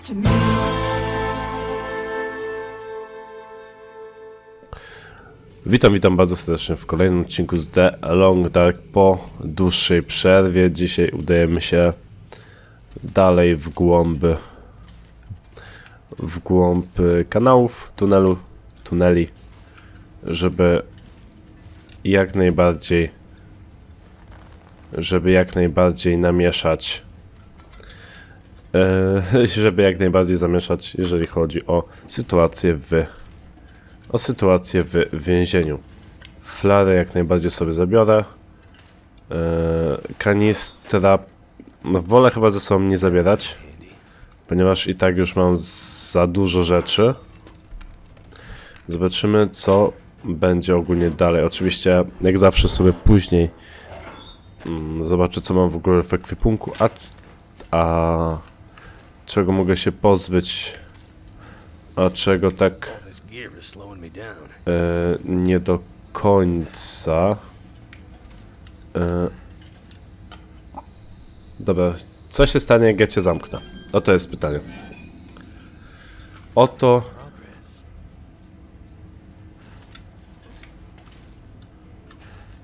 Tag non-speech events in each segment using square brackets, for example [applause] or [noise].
to me. Witam, witam bardzo serdecznie w kolejnym odcinku z The Long Dark po dłuższej przerwie. Dzisiaj udajemy się dalej w głąb w głąb kanałów, tunelu, tuneli, żeby jak najbardziej żeby jak najbardziej namieszać [laughs] żeby jak najbardziej zamieszać, jeżeli chodzi o sytuację w o sytuację w więzieniu. Flarę jak najbardziej sobie zabiorę. Eee, kanistra no, wolę chyba ze sobą nie zabierać, ponieważ i tak już mam za dużo rzeczy. Zobaczymy co będzie ogólnie dalej. Oczywiście jak zawsze sobie później mm, zobaczę co mam w ogóle w ekwipunku, a, a czego mogę się pozbyć, a czego tak. E, nie do końca. E, dobra, co się stanie, jak ja cię zamknę? Oto jest pytanie. Oto.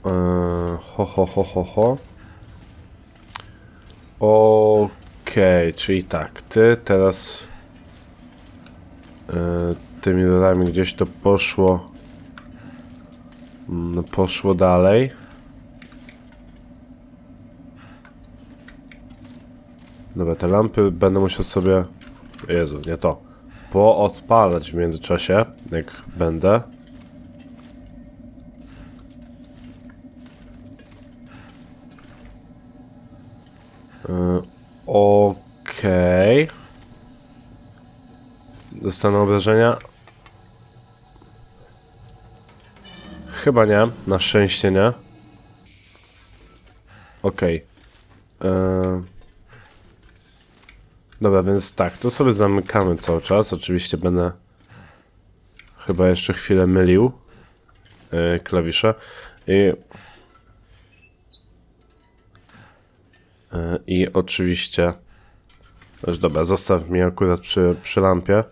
E, ho, ho, ho, ho, ho. Okej, czyli tak, ty teraz e, tymi rurami gdzieś to poszło mm, poszło dalej. Dobra, te lampy będę musiał sobie Jezu, nie to poodpalać w międzyczasie jak będę Yy, Okej Dostaną obrażenia? Chyba nie. Na szczęście nie. Okej. Eee. Dobra, więc tak, to sobie zamykamy cały czas. Oczywiście będę chyba jeszcze chwilę mylił e, klawisze. I, e, I oczywiście... Już dobra, zostaw mi akurat przy, przy lampie.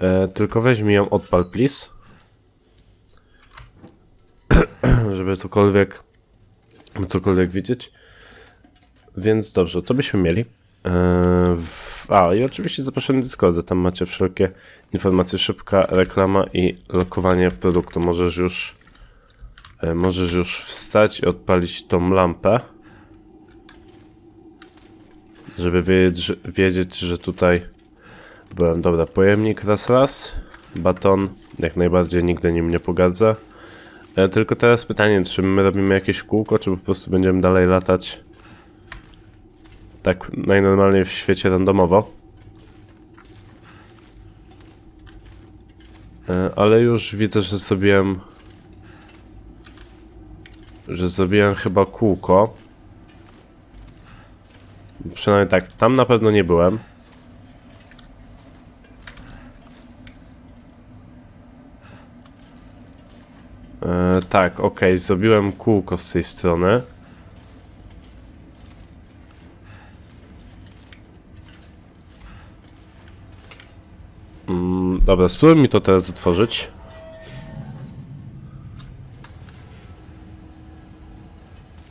E, tylko weź mi ją odpal, please. [clears throat] Żeby cokolwiek cokolwiek widzieć. Więc dobrze, to byśmy mieli. E, w, a, i oczywiście zapraszam na Discorda, tam macie wszelkie informacje, szybka reklama i lokowanie produktu. Możesz już e, możesz już wstać i odpalić tą lampę. Żeby wiedzieć, wiedzieć, że tutaj byłem. Dobra, pojemnik raz raz. Baton jak najbardziej nigdy nim nie pogardzę. E, tylko teraz pytanie, czy my robimy jakieś kółko, czy po prostu będziemy dalej latać tak najnormalniej w świecie randomowo. E, ale już widzę, że zrobiłem że zrobiłem chyba kółko. Przynajmniej tak, tam na pewno nie byłem. Tak, ok, zrobiłem kółko z tej strony. Mm, dobra, spróbuj mi to teraz otworzyć.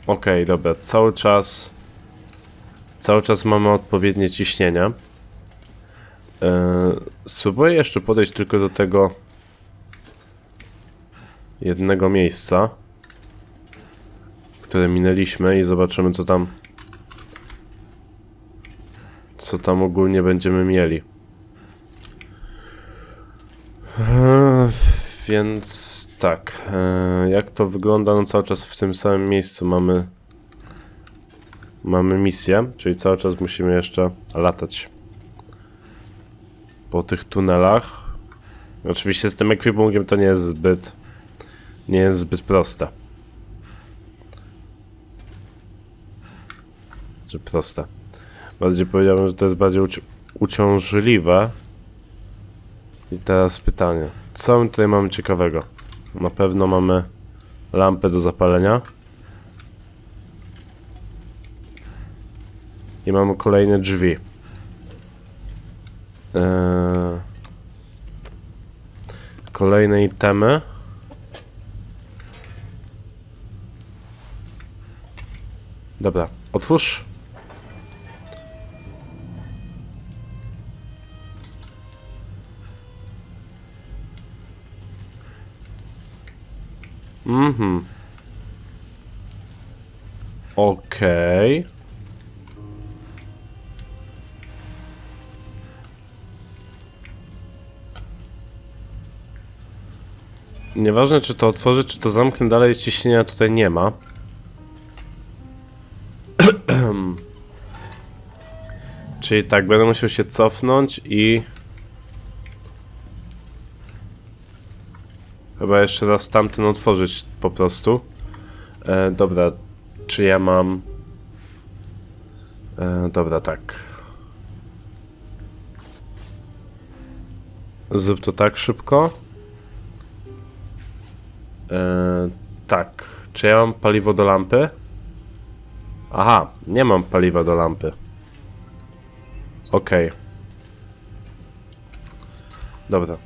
Ok, dobra, cały czas cały czas mamy odpowiednie ciśnienie. E, spróbuję jeszcze podejść tylko do tego jednego miejsca, które minęliśmy i zobaczymy co tam co tam ogólnie będziemy mieli. Eee, Więc tak, eee, jak to wygląda? No cały czas w tym samym miejscu mamy mamy misję, czyli cały czas musimy jeszcze latać po tych tunelach. Oczywiście z tym ekwipunkiem to nie jest zbyt nie jest zbyt proste. Czy proste. Bardziej powiedziałbym, że to jest bardziej uci uciążliwe. I teraz pytanie. Co my tutaj mamy ciekawego? Na pewno mamy lampę do zapalenia. I mamy kolejne drzwi. Eee, kolejne itemy. Dobra, otwórz. Mhm. Okej. Nieważne czy to otworzy, czy to zamknę, dalej ciśnienia tutaj nie ma. Czyli tak, będę musiał się cofnąć i... Chyba jeszcze raz tamten otworzyć po prostu. E, dobra, czy ja mam... E, dobra, tak. Zrób to tak szybko. E, tak. Czy ja mam paliwo do lampy? Aha, nie mam paliwa do lampy. Okej. Dobra.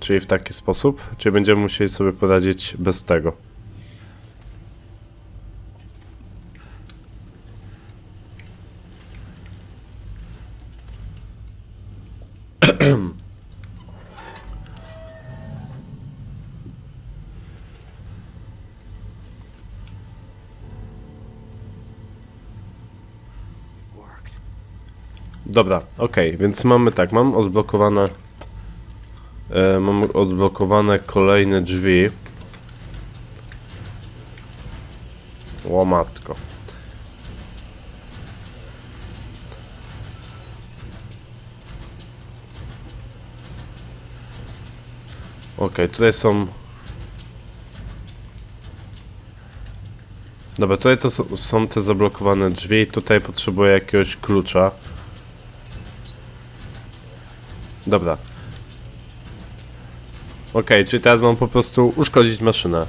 Czyli w taki sposób? Czy będziemy musieli sobie poradzić bez tego? [clears throat] Dobra, okej, więc mamy tak, mam odblokowane. E, mam odblokowane kolejne drzwi. Łomatko. Okej, tutaj są. Dobra, tutaj to są te zablokowane drzwi. Tutaj potrzebuję jakiegoś klucza. Dobra. Okej, czyli teraz mam po prostu uszkodzić maszynę.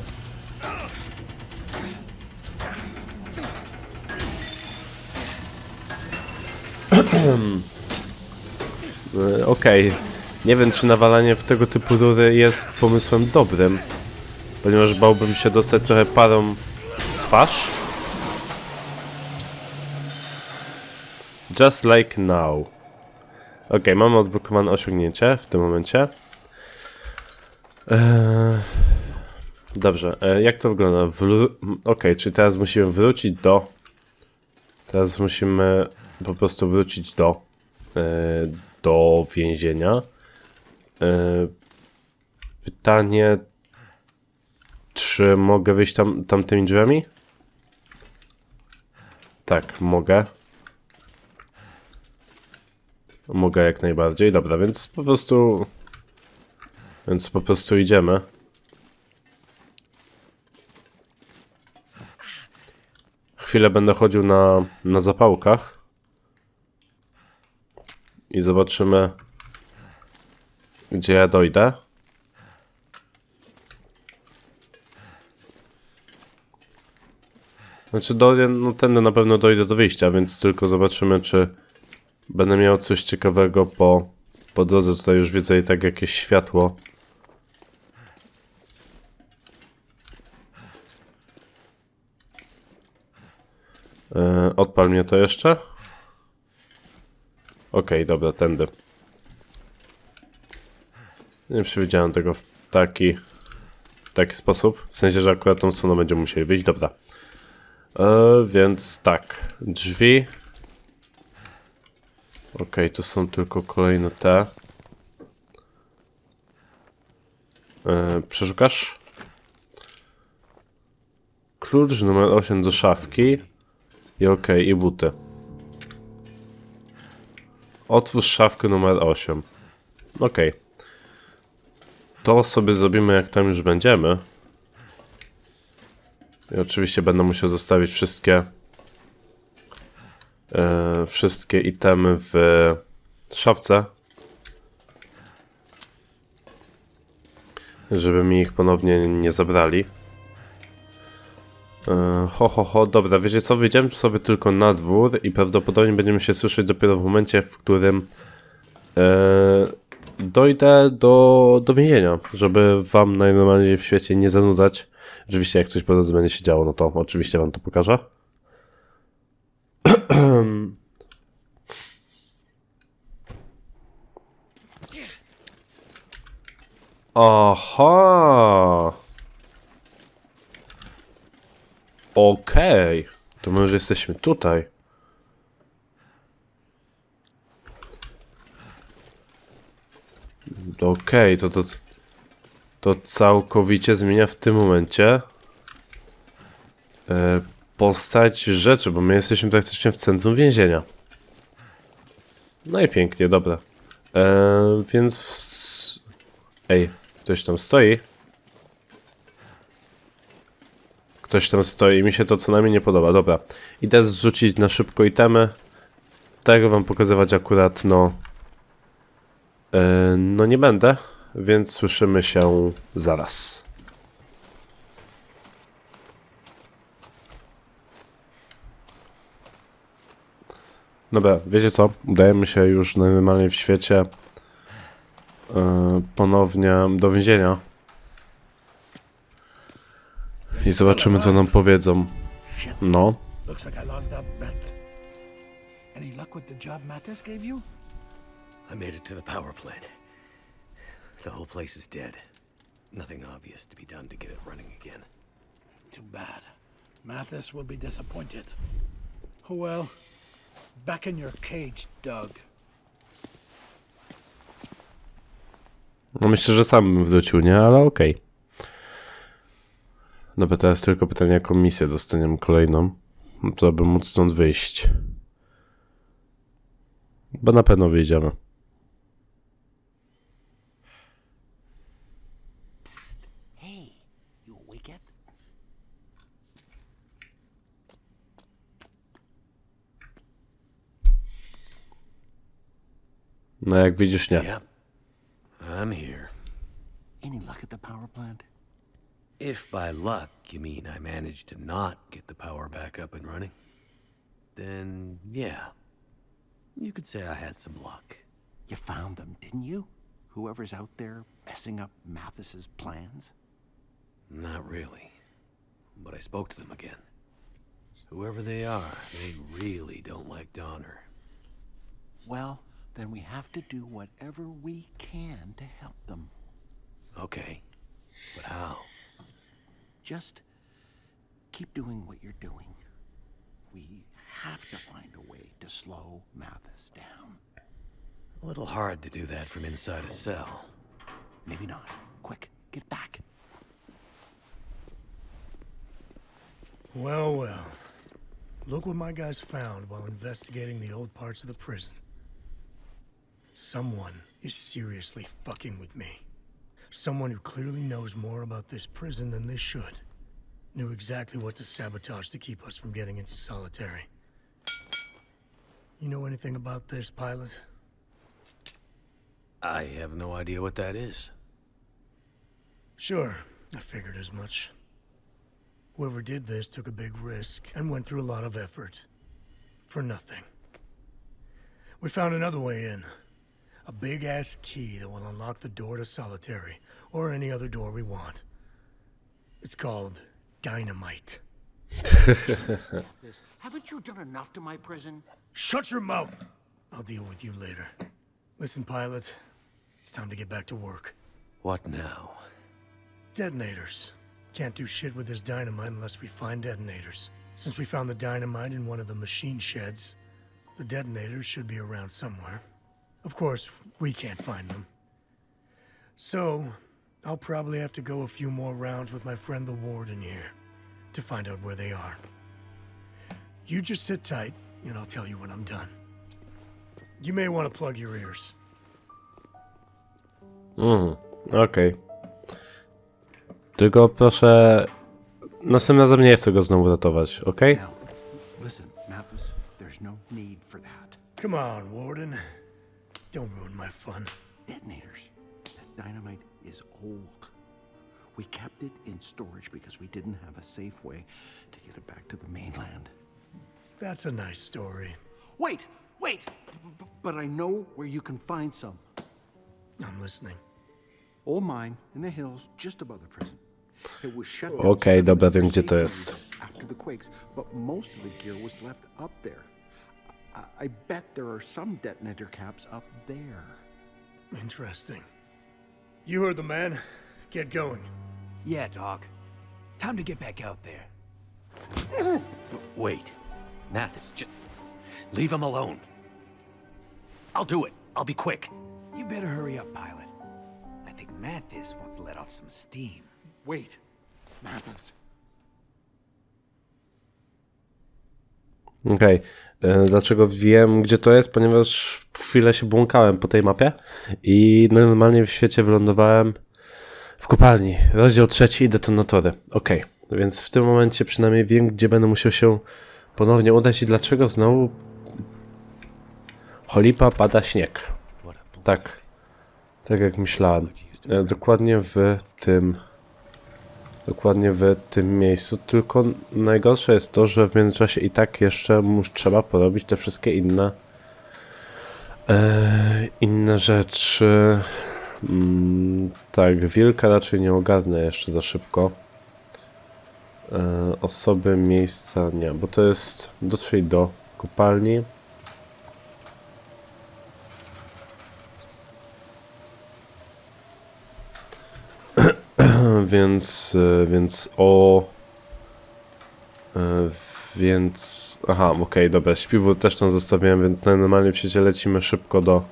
[clears throat] Okej. Nie wiem, czy nawalanie w tego typu rury jest pomysłem dobrym. Ponieważ bałbym się dostać trochę parą w twarz. Just like now. Ok, mamy odblokowane osiągnięcie w tym momencie. Eee, dobrze, e, jak to wygląda? Wró- ok, czyli teraz musimy wrócić do. Teraz musimy po prostu wrócić do. E, do więzienia. E, pytanie. Czy mogę wyjść tam, tamtymi drzwiami? Tak, mogę. Mogę jak najbardziej. Dobra, więc po prostu. Więc po prostu idziemy. Chwilę będę chodził na, na zapałkach. I zobaczymy, gdzie ja dojdę. Znaczy, dojdę, no tędy na pewno dojdę do wyjścia, więc tylko zobaczymy, czy Będę miał coś ciekawego po, po drodze. Tutaj już widzę i tak jakieś światło. E, odpal mnie to jeszcze. Okej, dobra, tędy. Nie przewidziałem tego w taki, w taki sposób. W sensie, że akurat tą stroną będziemy musieli wyjść. Dobra. E, więc tak, drzwi. Okej, to są tylko kolejne te. E, przeszukasz? Klucz numer 8 do szafki. I okej, i buty. Otwórz szafkę numer 8. Okej. To sobie zrobimy jak tam już będziemy. I oczywiście będę musiał zostawić wszystkie e, wszystkie itemy w szafce. Żeby mi ich ponownie nie zabrali. E, ho, ho, ho, dobra, wiecie co, wyjdziemy sobie tylko na dwór i prawdopodobnie będziemy się słyszeć dopiero w momencie, w którym e, dojdę do, do więzienia, żeby wam najnormalniej w świecie nie zanudzać. Oczywiście jak coś po drodze będzie się działo, no to oczywiście wam to pokażę. [clears throat] Aha. Okej. To my już jesteśmy tutaj. Okej, to, to to całkowicie zmienia w tym momencie e, postać rzeczy, bo my jesteśmy praktycznie w centrum więzienia. No i pięknie, dobra. E, więc... W... Ej, ktoś tam stoi. Ktoś tam stoi i mi się to co najmniej nie podoba. Dobra, idę zrzucić na szybko itemy. Tego wam pokazywać akurat, no... E, no nie będę, więc słyszymy się zaraz. Dobra, wiecie co? Udajemy się już normalnie w świecie e, ponownie do więzienia. I zobaczymy, co nam powiedzą. No. Looks like I lost that bet. Any luck with the job Mattis gave you? I made it to the power plant. The whole place is dead. Nothing obvious to be done to get it running again. Too bad. Mathis will be disappointed. Oh well. Back in your cage, Doug. No myślę, że sam bym wrócił, nie? Ale okej. Dobra, teraz tylko pytanie, jaką misję dostaniemy kolejną, żeby móc stąd wyjść. Bo na pewno wyjdziemy. No jak widzisz, nie. Yep. I'm here. Any luck at the power plant? If by luck you mean I managed to not get the power back up and running, then yeah. You could say I had some luck. You found them, didn't you? Whoever's out there messing up Mathis's plans? Not really. But I spoke to them again. Whoever they are, they really don't like Donner. Well, then we have to do whatever we can to help them. Okay. But how? Just keep doing what you're doing. We have to find a way to slow Mathis down. A little hard to do that from inside a cell. Maybe not. Quick, get back. Well, well. Look what my guys found while investigating the old parts of the prison. Someone is seriously fucking with me. Someone who clearly knows more about this prison than they should. Knew exactly what to sabotage to keep us from getting into solitary. You know anything about this, pilot? I have no idea what that is. Sure, I figured as much. Whoever did this took a big risk and went through a lot of effort. For nothing. We found another way in. A big ass key that will unlock the door to solitary, or any other door we want. It's called dynamite. [laughs] Haven't you done enough to my prison? Shut your mouth! I'll deal with you later. Listen, pilot, it's time to get back to work. What now? Detonators. Can't do shit with this dynamite unless we find detonators. Since we found the dynamite in one of the machine sheds, the detonators should be around somewhere. Of course, we can't find them. So, I'll probably have to go a few more rounds with my friend the warden here to find out where they are. You just sit tight, and I'll tell you when I'm done. You may want to plug your ears. Mm, okej. Tylko proszę... Następnym razem nie chcę go znowu ratować, okej? Now, listen, Mathis, there's no need for that. Come on, warden. Don't ruin my fun. Detonators. That dynamite is old. We kept it in storage because we didn't have a safe way to get it back to the mainland. That's a nice story. Wait! Wait! B- but I know where you can find some. I'm listening. Old mine in the hills just above the prison. It was shut down Okej, seven dobra, wiem, gdzie to jest. After the quakes, but most of the gear was left up there. I, I bet there are some detonator caps up there. Interesting. You heard the man. Get going. Yeah, Doc. Time to get back out there. Wait. Mathis, just leave him alone. I'll do it. I'll be quick. You better hurry up, pilot. I think Mathis wants to let off some steam. Wait, Mathis. Okej. E, Dlaczego wiem, gdzie to jest? Ponieważ chwilę się błąkałem po tej mapie i normalnie w świecie wylądowałem w kopalni. Rozdział trzeci detonatory. Okej. Więc w tym momencie przynajmniej wiem, gdzie będę musiał się ponownie udać i dlaczego znowu Holipa pada śnieg. Tak. Tak jak myślałem. E, Dokładnie w tym. Dokładnie w tym miejscu. Tylko najgorsze jest to, że w międzyczasie i tak jeszcze mus, trzeba porobić te wszystkie inne. E, inne rzeczy. Mm, tak, wilka raczej nie ogarnę jeszcze za szybko. E, osoby, miejsca nie, bo to jest dotrzej do kopalni. [clears throat] więc, e, więc o. e, Więc. Aha, okej, dobra. Śpiwór też tam zostawiłem, więc normalnie w świecie lecimy szybko do.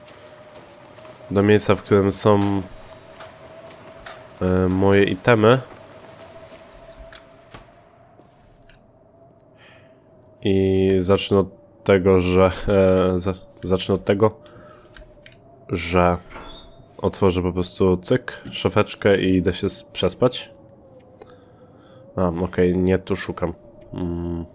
Do miejsca, w którym są. e, Moje itemy. I zacznę od tego, że. Za, zacznę od tego, że otworzę po prostu cyk, szafeczkę i idę się przespać. A, okej, nie tu szukam. Mm.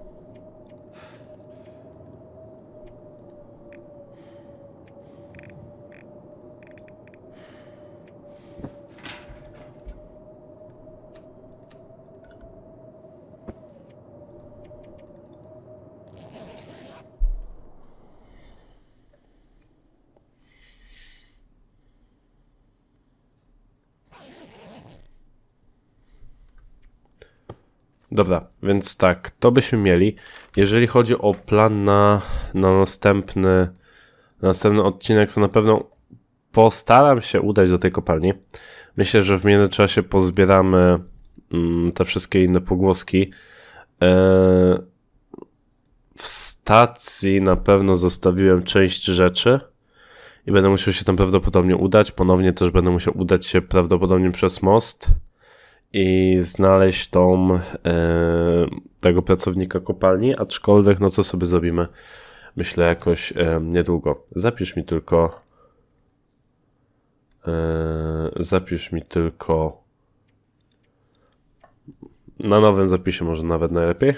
Dobra, więc tak, to byśmy mieli. Jeżeli chodzi o plan na, na następny, na następny odcinek, to na pewno postaram się udać do tej kopalni. Myślę, że w międzyczasie pozbieramy mm, te wszystkie inne pogłoski. E, w stacji na pewno zostawiłem część rzeczy i będę musiał się tam prawdopodobnie udać. Ponownie też będę musiał udać się prawdopodobnie przez most i znaleźć tą e, tego pracownika kopalni, aczkolwiek no co sobie zrobimy myślę jakoś e, niedługo. Zapisz mi tylko e, zapisz mi tylko na nowym zapisie może nawet najlepiej.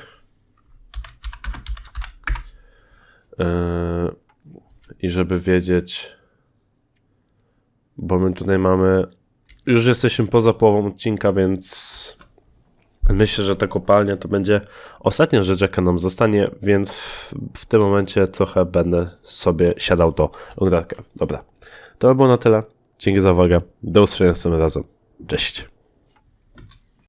E, I żeby wiedzieć bo my tutaj mamy już jesteśmy poza połową odcinka, więc myślę, że ta kopalnia to będzie ostatnia rzecz, jaka nam zostanie, więc w, w tym momencie trochę będę sobie siadał do ogrodka. Dobra, to by było na tyle. Dzięki za uwagę. Do usłyszenia następnym razem. Cześć.